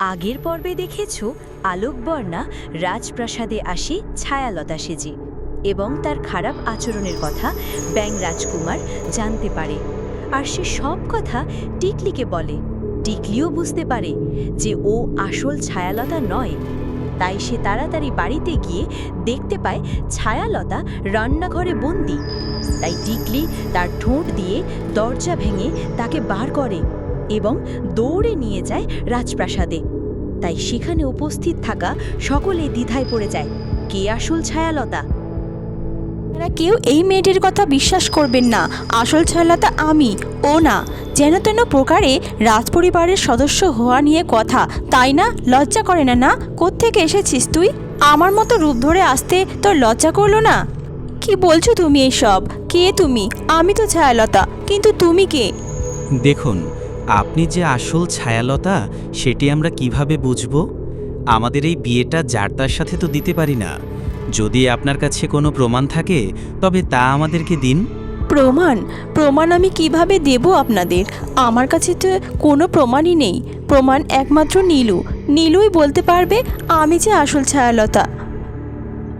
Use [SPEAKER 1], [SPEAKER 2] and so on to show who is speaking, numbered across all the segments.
[SPEAKER 1] আগের পর্বে দেখেছ আলোকবর্ণা রাজপ্রাসাদে আসে ছায়ালতা সেজে এবং তার খারাপ আচরণের কথা ব্যাং রাজকুমার জানতে পারে। আর সে সব কথা টিকলিকে বলে। টিকলিও বুঝতে পারে যে ও আসল ছায়ালতা নয়। তাই সে তাড়াতাড়ি বাড়িতে গিয়ে দেখতে পায় ছায়ালতা রান্নাঘরে বন্দি। তাই টিকলি তার ঠোঁট দিয়ে দরজা ভেঙে তাকে বার করে। এবং দৌড়ে নিয়ে যায় রাজপ্রাসাদে। তাই সেখানে উপস্থিত থাকা সকলে দ্বিধায় পড়ে যায় কে আসল ছায়ালতা?
[SPEAKER 2] আপনারা কেউ এই মেয়েটির কথা বিশ্বাস করবেন না। আসল ছায়ালতা আমি ও না। যেন তেন প্রকারে রাজপরিবারের সদস্য হওয়া নিয়ে কথা। তাই না? লজ্জা করে না না? কোত্থেকে এসেছিস তুই? আমার মতো রূপ ধরে আসতে তোর লজ্জা করল না? কি বলছো তুমি এসব? কে তুমি? আমি তো ছায়ালতা কিন্তু তুমি কে?
[SPEAKER 3] দেখুন আপনি যে আসল ছায়ালতা সেটি আমরা কীভাবে বুঝব? আমাদের এই বিয়েটা যার তার সাথে তো দিতে পারি না। যদি আপনার কাছে কোনো প্রমাণ থাকে তবে তা আমাদেরকে দিন।
[SPEAKER 2] প্রমাণ? প্রমাণ আমি কীভাবে দেব আপনাদের? আমার কাছে তো কোনো প্রমাণই নেই। প্রমাণ একমাত্র নীলু। নীলুই বলতে পারবে আমি যে আসল ছায়ালতা।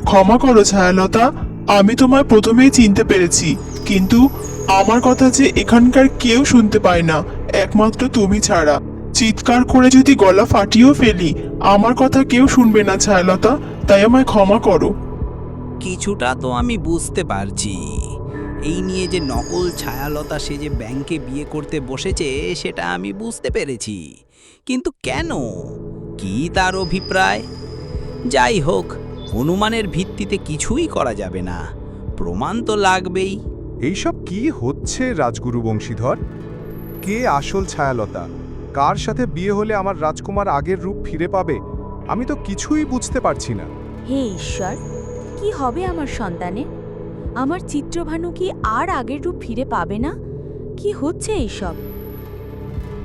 [SPEAKER 4] ক্ষমা করো ছায়ালতা আমি তোমায় প্রথমেই চিনতে পেরেছি কিন্তু আমার কথা যে এখানকার কেউ শুনতে পায় না, একমাত্র তুমি ছাড়া। চিৎকার করে যদি গলা ফাটিয়েও ফেলি, আমার কথা কেউ শুনবে না ছায়ালতা, তাই আমায় ক্ষমা করো।
[SPEAKER 5] কিছুটা তো আমি বুঝতে পারছি। এই নিয়ে যে নকল ছায়ালতা সে যে ব্যাংকে বিয়ে করতে বসেছে, সেটা আমি বুঝতে পেরেছি। কিন্তু কেন? কি তার অভিপ্রায়? যাই হোক অনুমানের ভিত্তিতে কিছুই করা যাবে না। প্রমাণ তো লাগবেই।
[SPEAKER 6] এইসব কি হচ্ছে রাজগুরু বংশীধর? কে আসল ছায়ালতা? কার সাথে বিয়ে হলে আমার রাজকুমার আগের রূপ ফিরে পাবে? আমি তো কিছুই বুঝতে পারছি না।
[SPEAKER 1] হে ঈশ্বর, কি হবে আমার সন্তানে? আমার চিত্রভানু কি আর আগের রূপ ফিরে পাবে না? কি হচ্ছে এইসব?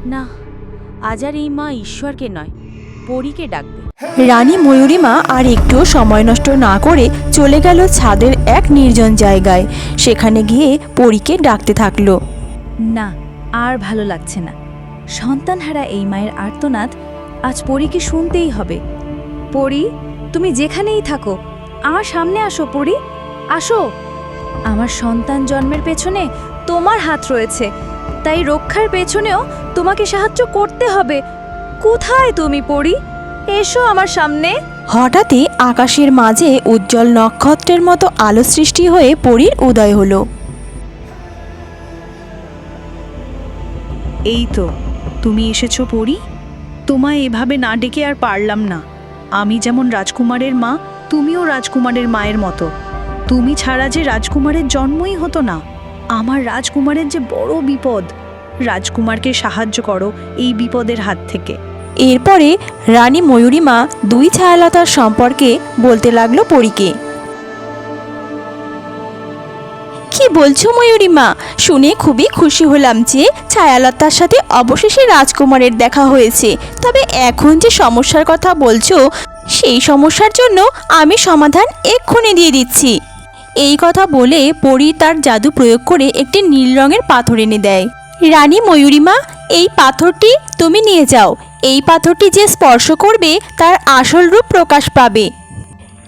[SPEAKER 1] না, আজ আর এই মা ঈশ্বরকে নয়, পরীকে ডাকবে।
[SPEAKER 2] রানী ময়ূরীমা আর একটুও সময় নষ্ট না করে চলে গেল ছাদের এক নির্জন জায়গায়। সেখানে গিয়ে পরীকে ডাকতে থাকল।
[SPEAKER 1] না, আর ভালো লাগছে না। সন্তানহারা এই মায়ের আর্তনাদ আজ পরীকে শুনতেই হবে। পরি, তুমি যেখানেই থাকো, আমার সামনে আসো পরি, আসো। আমার সন্তান জন্মের পেছনে তোমার হাত রয়েছে, তাই রক্ষার পেছনেও তোমাকে সাহায্য করতে হবে। কোথায় তুমি পড়ি এসো আমার সামনে।
[SPEAKER 2] হঠাৎই আকাশের মাঝে উজ্জ্বল নক্ষত্রের মতো আলো সৃষ্টি হয়ে পরীর উদয় হলো।
[SPEAKER 7] এই তো তুমি এসেছ পড়ি তোমায় এভাবে না ডেকে আর পারলাম না। আমি যেমন রাজকুমারের মা তুমিও রাজকুমারের মায়ের মতো। তুমি ছাড়া যে রাজকুমারের জন্মই হতো না। আমার রাজকুমারের যে বড় বিপদ। রাজকুমারকে সাহায্য করো এই বিপদের হাত থেকে।
[SPEAKER 2] এরপরে রানী ময়ূরীমা দুই ছায়ালতার সম্পর্কে বলতে লাগল পরীকে। কি বলছো ময়ূরীমা? শুনে খুবই খুশি হলাম যে ছায়ালতার সাথে অবশেষে রাজকুমারের দেখা হয়েছে। তবে এখন যে সমস্যার কথা বলছো, সেই সমস্যার জন্য আমি সমাধান এক্ষুনি দিয়ে দিচ্ছি। এই কথা বলে পরী তার জাদু প্রয়োগ করে একটি নীল রঙের পাথর এনে দেয়। রানী ময়ূরীমা, এই পাথরটি তুমি নিয়ে যাও। এই পাথরটি যে স্পর্শ করবে তার আসল রূপ প্রকাশ পাবে।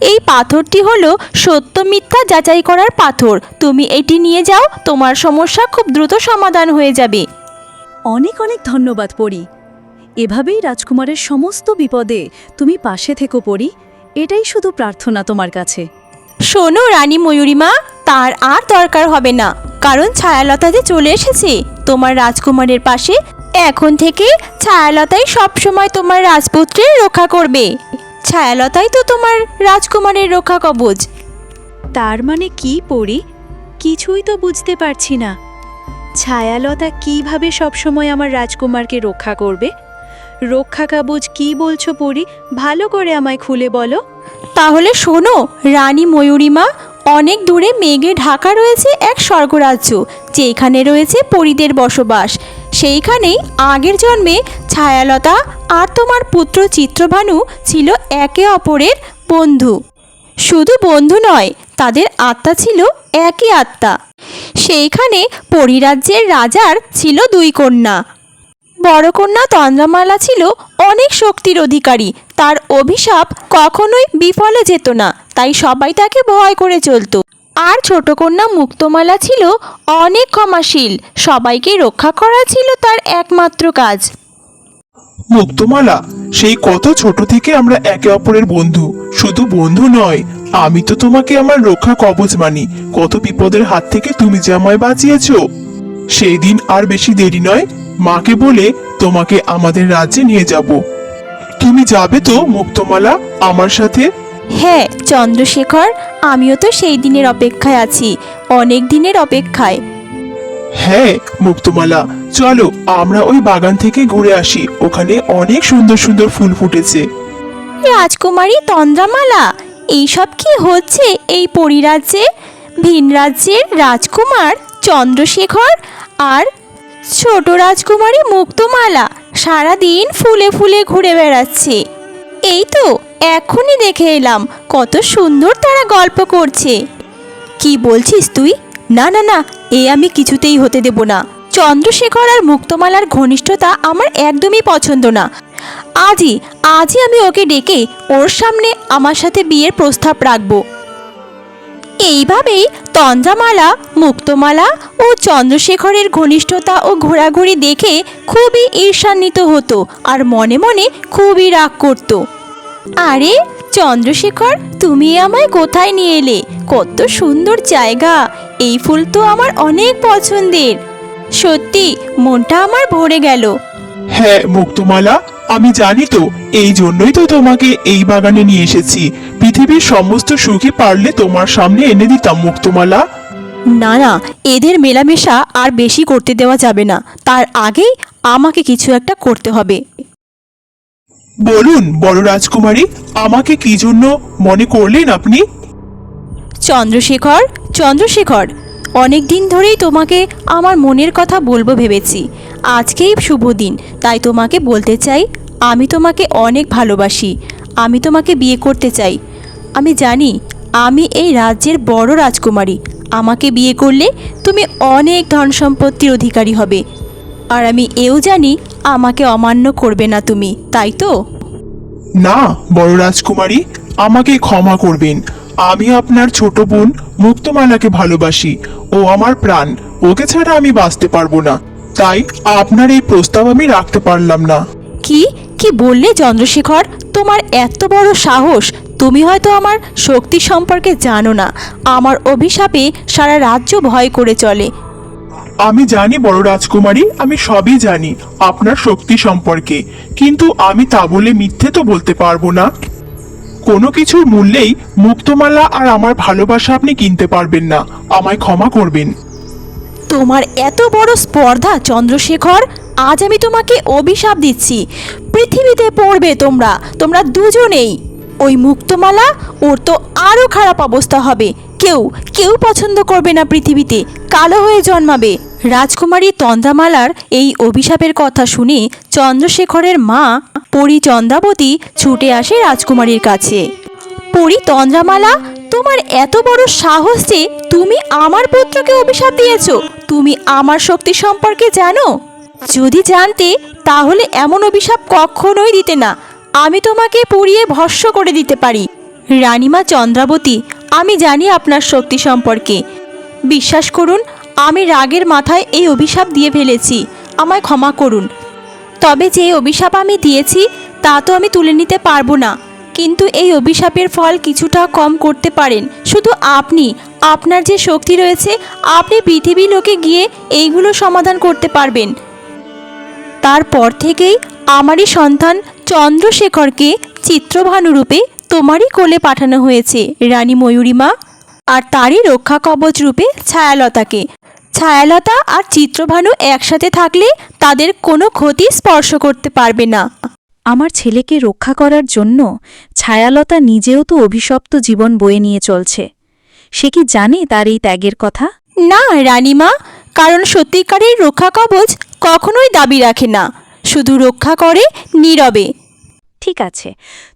[SPEAKER 2] এই পাথরটি হলো সত্য মিথ্যা যাচাই করার পাথর। তুমি এটি নিয়ে যাও তোমার সমস্যা খুব দ্রুত সমাধান হয়ে যাবে।
[SPEAKER 7] অনেক অনেক ধন্যবাদ পড়ি এভাবেই রাজকুমারের সমস্ত বিপদে তুমি পাশে থেকো পড়ি এটাই শুধু প্রার্থনা তোমার কাছে।
[SPEAKER 2] শোনো রানী ময়ূরীমা তার আর দরকার হবে না। কারণ ছায়ালতা যে চলে এসেছে তোমার রাজকুমারের পাশে এখন থেকে ছায়ালতাই সবসময় তোমার রাজপুত্রের রক্ষা করবে। ছায়ালতাই তো তোমার রাজকুমারের রক্ষা কবচ।
[SPEAKER 7] তার মানে কি পড়ি কিছুই তো বুঝতে পারছি না। ছায়ালতা কীভাবে সবসময় আমার রাজকুমারকে রক্ষা করবে? রক্ষা কাবজ কি বলছো পড়ি ভালো করে আমায় খুলে বলো।
[SPEAKER 2] তাহলে শোনো রানী ময়ূরীমা অনেক দূরে মেঘে ঢাকা রয়েছে এক স্বর্গরাজ্য যেখানে রয়েছে পরীদের বসবাস। সেইখানেই আগের জন্মে ছায়ালতা আর তোমার পুত্র চিত্রভানু ছিল একে অপরের বন্ধু। শুধু বন্ধু নয়, তাদের আত্মা ছিল একই আত্মা। সেইখানে পরিরাজ্যের রাজার ছিল দুই কন্যা। বড় কন্যা তন্দ্রামালা ছিল অনেক শক্তির অধিকারী, তার অভিশাপ কখনোই বিফলে যেত না, তাই সবাই তাকে ভয় করে চলতো। আর ছোট কন্যা মুক্তমালা ছিল অনেক ক্ষমাশীল। সবাইকে রক্ষা করা ছিল তার একমাত্র কাজ।
[SPEAKER 4] মুক্তমালা সেই কত ছোট থেকে আমরা একে অপরের বন্ধু শুধু বন্ধু নয় আমি তো তোমাকে আমার রক্ষা কবচ মানি কত বিপদের হাত থেকে তুমি যে আমায় বাঁচিয়েছো। সেই দিন আর বেশি দেরি নয় মাকে বলে তোমাকে আমাদের রাজ্যে নিয়ে যাব। তুমি যাবে তো মুক্তমালা আমার সাথে?
[SPEAKER 2] হ্যাঁ চন্দ্রশেখর আমিও তো সেই দিনের অপেক্ষায় আছি অনেক দিনের অপেক্ষায়।
[SPEAKER 4] হ্যাঁ মুক্তমালা চলো আমরা ওই বাগান থেকে ঘুরে আসি ওখানে অনেক সুন্দর সুন্দর ফুল ফুটেছে।
[SPEAKER 2] রাজকুমারী তন্দ্রামালা এইসব কি হচ্ছে এই পরিরাজ্যে? ভিন রাজ্যের রাজকুমার চন্দ্রশেখর আর ছোট রাজকুমারী মুক্তমালা সারাদিন ফুলে ফুলে ঘুরে বেড়াচ্ছে। এই তো এখনই দেখে এলাম, কত সুন্দর তারা গল্প করছে। কি বলছিস তুই? না না না, এ আমি কিছুতেই হতে দেব না। চন্দ্রশেখর আর মুক্তমালার ঘনিষ্ঠতা আমার একদমই পছন্দ না। আজই আজই আমি ওকে ডেকে ওর সামনে আমার সাথে বিয়ের প্রস্তাব রাখব। এইভাবেই তন্দ্রামালা মুক্তমালা ও চন্দ্রশেখরের ঘনিষ্ঠতা ও ঘোরাঘুরি দেখে খুবই ঈর্ষান্বিত হতো আর মনে মনে খুবই রাগ করত। আরে চন্দ্রশেখর তুমি আমায় কোথায় নিয়ে এলে? কত সুন্দর জায়গা। এই ফুল তো আমার অনেক পছন্দের। সত্যি মনটা আমার ভরে গেল।
[SPEAKER 4] হ্যাঁ মুক্তমালা আমি জানি তো এই জন্যই তো তোমাকে এই বাগানে নিয়ে এসেছি। পৃথিবীর সমস্ত সুখে পারলে তোমার সামনে এনে দিতাম মুক্তমালা।
[SPEAKER 2] না না এদের মেলামেশা আর বেশি করতে দেওয়া যাবে না। তার আগেই আমাকে কিছু একটা করতে হবে।
[SPEAKER 4] বলুন, বড় রাজকুমারী, আমাকে কি জন্য মনে করলেন আপনি?
[SPEAKER 2] চন্দ্রশেখর চন্দ্রশেখর, অনেক দিন ধরেই তোমাকে আমার মনের কথা বলব ভেবেছি। আজকেই শুভ দিন, তাই তোমাকে বলতে চাই, আমি তোমাকে অনেক ভালোবাসি, আমি তোমাকে বিয়ে করতে চাই। আমি জানি, আমি এই রাজ্যের বড় রাজকুমারী, আমাকে বিয়ে করলে তুমি অনেক ধন সম্পত্তির অধিকারী হবে আর আমি এও জানি আমাকে অমান্য করবে না তুমি তাই তো?
[SPEAKER 4] না বড় রাজকুমারী আমাকে ক্ষমা করবেন। আমি আপনার ছোট বোন মুক্তমালাকে ভালোবাসি। ও আমার প্রাণ। ওকে ছাড়া আমি বাঁচতে পারব না। তাই আপনার এই প্রস্তাব আমি রাখতে পারলাম না।
[SPEAKER 2] কি? কি বললে চন্দ্রশেখর? তোমার এত বড় সাহস। তুমি হয়তো আমার শক্তি সম্পর্কে জানো না। আমার অভিশাপে সারা রাজ্য ভয় করে চলে।
[SPEAKER 4] আমি জানি বড় রাজকুমারী, আমি সবই জানি আপনার শক্তি সম্পর্কে। কিন্তু আমি তা বলে মিথ্যে তো বলতে পারব না। কোনো কিছুর মূল্যেই মুক্তমালা আর আমার ভালোবাসা আপনি কিনতে পারবেন না। আমায় ক্ষমা করবেন।
[SPEAKER 2] তোমার এত বড় স্পর্ধা, চন্দ্রশেখর। আজ আমি তোমাকে অভিশাপ দিচ্ছি। পৃথিবীতে পড়বে তোমরা। তোমরা দুজনেই। ওই মুক্তমালা, ওর তো আরও খারাপ অবস্থা হবে। কেউ কেউ পছন্দ করবে না পৃথিবীতে, কালো হয়ে জন্মাবে। রাজকুমারী তন্দ্রামালার এই অভিশাপের কথা শুনে চন্দ্রশেখরের মা পরি চন্দ্রাবতী ছুটে আসে রাজকুমারীর কাছে। পরি তন্দ্রামালা, তোমার এত বড় সাহস যে তুমি আমার পুত্রকে অভিশাপ দিয়েছ, তুমি আমার শক্তি সম্পর্কে জানো? যদি জানতে, তাহলে এমন অভিশাপ কখনোই দিতে না। আমি তোমাকে পুড়িয়ে ভস্য করে দিতে পারি। রানীমা চন্দ্রাবতী আমি জানি আপনার শক্তি সম্পর্কে। বিশ্বাস করুন, আমি রাগের মাথায় এই অভিশাপ দিয়ে ফেলেছি। আমায় ক্ষমা করুন। তবে যে অভিশাপ আমি দিয়েছি, তা তো আমি তুলে নিতে পারব না। কিন্তু এই অভিশাপের ফল কিছুটা কম করতে পারেন। শুধু আপনি, আপনার যে শক্তি রয়েছে, আপনি পৃথিবী লোকে গিয়ে এইগুলো সমাধান করতে পারবেন। তারপর থেকেই আমারই সন্তান চন্দ্রশেখরকে চিত্রভানুরূপে তোমারই কোলে পাঠানো হয়েছে, রানী ময়ূরীমা। আর তারই রক্ষা কবচ রূপে ছায়ালতাকে। ছায়ালতা আর চিত্রভানু একসাথে থাকলে তাদের কোনো ক্ষতি স্পর্শ করতে পারবে না।
[SPEAKER 1] আমার ছেলেকে রক্ষা করার জন্য ছায়ালতা নিজেও তো অভিশপ্ত জীবন বয়ে নিয়ে চলছে। সে কি জানে তার এই ত্যাগের কথা?
[SPEAKER 2] না, রানীমা, কারণ সত্যিকারের রক্ষা কবচ কখনোই দাবি রাখে না। শুধু রক্ষা করে নীরবে।
[SPEAKER 1] ঠিক আছে,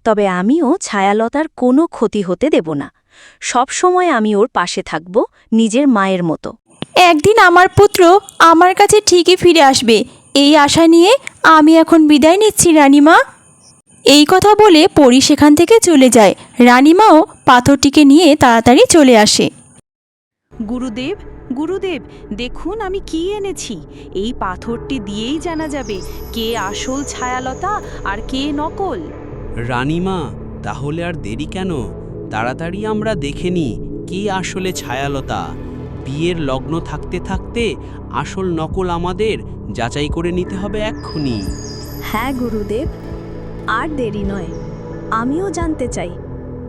[SPEAKER 1] তবে আমিও ছায়ালতার কোনো ক্ষতি হতে দেব না। সব সময় আমি ওর পাশে থাকব, নিজের মায়ের মতো।
[SPEAKER 2] একদিন আমার পুত্র আমার কাছে ঠিকই ফিরে আসবে, এই আশা নিয়ে আমি এখন বিদায় নিচ্ছি, রানীমা। এই কথা বলে পরি সেখান থেকে চলে যায়। রানীমাও পাথরটিকে নিয়ে তাড়াতাড়ি চলে আসে।
[SPEAKER 7] গুরুদেব গুরুদেব দেখুন আমি কি এনেছি। এই পাথরটি দিয়েই জানা যাবে কে আসল ছায়ালতা আর কে নকল।
[SPEAKER 5] রানীমা তাহলে আর দেরি কেন? তাড়াতাড়ি আমরা দেখে নিই কে আসলে ছায়ালতা। বিয়ের লগ্ন থাকতে থাকতে আসল নকল আমাদের যাচাই করে নিতে হবে এক্ষুনি।
[SPEAKER 1] হ্যাঁ গুরুদেব আর দেরি নয়। আমিও জানতে চাই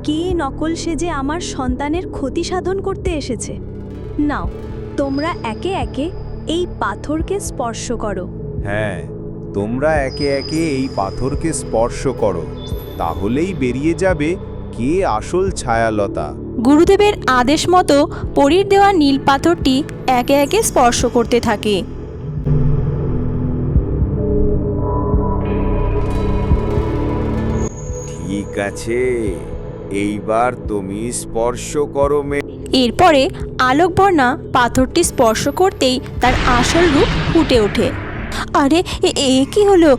[SPEAKER 1] কে নকল সেজে আমার সন্তানের ক্ষতি সাধন করতে এসেছে? নাও তোমরা একে একে এই পাথরকে স্পর্শ করো।
[SPEAKER 8] হ্যাঁ তোমরা একে একে এই পাথরকে স্পর্শ করো তাহলেই বেরিয়ে যাবে কে আসল ছায়ালতা।
[SPEAKER 2] গুরুদেবের আদেশ মতো পরীর দেওয়া নীল পাথরটি একে একে স্পর্শ করতে থাকে।
[SPEAKER 8] ঠিক আছে এইবার তুমি স্পর্শ করো মে
[SPEAKER 2] এরপরে আলোকবর্ণা পাথরটি স্পর্শ করতেই তার আসল রূপ ফুটে ওঠে। আরে, এ কি হলো?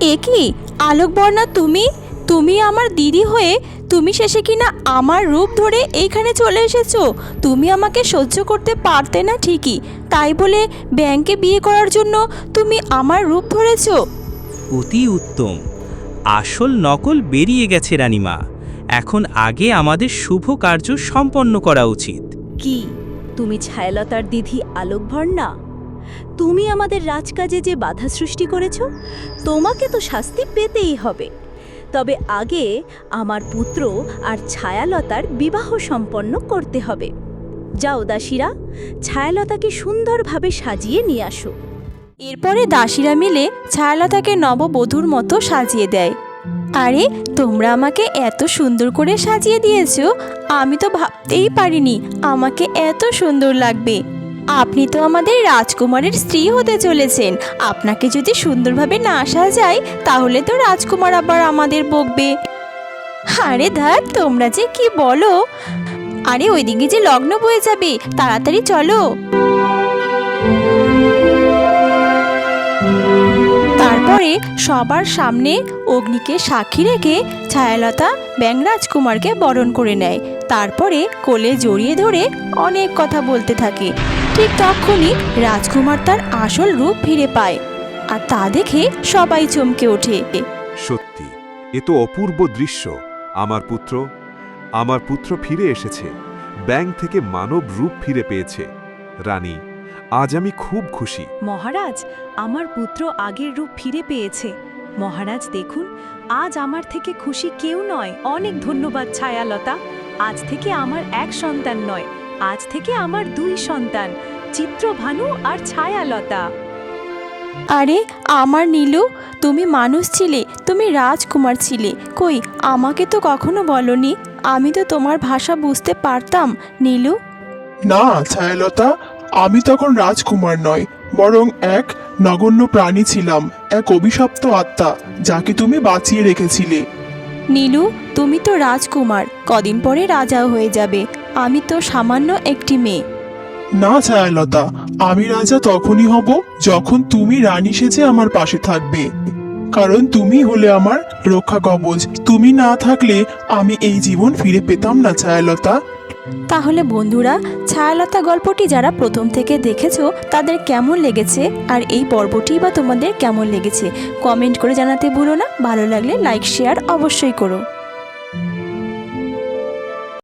[SPEAKER 2] এ কি? আলোকবর্ণা, তুমি? তুমি আমার দিদি হয়ে তুমি শেষে কিনা আমার রূপ ধরে এইখানে চলে এসেছ? তুমি আমাকে সহ্য করতে পারতে না ঠিকই। তাই বলে ব্যাংকে বিয়ে করার জন্য তুমি আমার রূপ ধরেছো?
[SPEAKER 3] অতি উত্তম। আসল নকল বেরিয়ে গেছে, রানীমা। এখন আগে আমাদের শুভ কার্য সম্পন্ন করা উচিত।
[SPEAKER 1] কি? তুমি ছায়ালতার দিদি আলোকভর্ণা তুমি আমাদের রাজকাজে যে বাধা সৃষ্টি করেছ তোমাকে তো শাস্তি পেতেই হবে। তবে আগে আমার পুত্র আর ছায়ালতার বিবাহ সম্পন্ন করতে হবে। যাও দাসীরা ছায়ালতাকে সুন্দরভাবে সাজিয়ে নিয়ে আসো।
[SPEAKER 2] এরপরে দাসীরা মিলে ছায়ালতাকে নববধূর মতো সাজিয়ে দেয়। আরে, তোমরা আমাকে এত সুন্দর করে সাজিয়ে দিয়েছ, আমি তো ভাবতেই পারিনি আমাকে এত সুন্দর লাগবে। আপনি তো আমাদের রাজকুমারের স্ত্রী হতে চলেছেন। আপনাকে যদি সুন্দরভাবে না সাজায় তাহলে তো রাজকুমার আবার আমাদের বকবে। আরে ধার, তোমরা যে কি বলো? আরে, ওইদিকে যে লগ্ন বয়ে যাবে, তাড়াতাড়ি চলো। তারপরে সবার সামনে অগ্নিকে সাক্ষী রেখে ছায়ালতা ব্যাংরাজকুমারকে বরণ করে নেয়। তারপরে কোলে জড়িয়ে ধরে অনেক কথা বলতে থাকে। ঠিক তখনই রাজকুমার তার আসল রূপ ফিরে পায় আর তা দেখে সবাই চমকে ওঠে।
[SPEAKER 6] সত্যি, এ তো অপূর্ব দৃশ্য। আমার পুত্র আমার পুত্র ফিরে এসেছে। ব্যাংক থেকে মানব রূপ ফিরে পেয়েছে। রানী আজ আমি খুব খুশি।
[SPEAKER 7] মহারাজ আমার পুত্র আগের রূপ ফিরে পেয়েছে। মহারাজ দেখুন আজ আমার থেকে খুশি কেউ নয়। অনেক ধন্যবাদ ছায়ালতা। আজ থেকে আমার এক সন্তান নয় আজ থেকে আমার দুই সন্তান চিত্রভানু আর ছায়ালতা।
[SPEAKER 2] আরে আমার নীলু তুমি মানুষ ছিলে তুমি রাজকুমার ছিলে। কই আমাকে তো কখনো বলনি? আমি তো তোমার ভাষা বুঝতে পারতাম নীলু।
[SPEAKER 4] না ছায়ালতা আমি তখন রাজকুমার নয় বরং এক নগণ্য প্রাণী ছিলাম এক অভিশপ্ত আত্মা যাকে তুমি বাঁচিয়ে রেখেছিলে।
[SPEAKER 2] নীলু তুমি তো রাজকুমার কদিন পরে রাজাও হয়ে যাবে আমি তো সামান্য একটি মেয়ে।
[SPEAKER 4] না ছায়ালতা আমি রাজা তখনই হব যখন তুমি রানী সেজে আমার পাশে থাকবে। কারণ তুমি হলে আমার রক্ষা কবচ তুমি না থাকলে আমি এই জীবন ফিরে পেতাম না ছায়ালতা।
[SPEAKER 2] তাহলে বন্ধুরা, ছায়ালতা গল্পটি যারা প্রথম থেকে দেখেছ, তাদের কেমন লেগেছে? আর এই পর্বটি বা তোমাদের কেমন লেগেছে? কমেন্ট করে জানাতে ভুলো না। ভালো লাগলে লাইক শেয়ার অবশ্যই করো।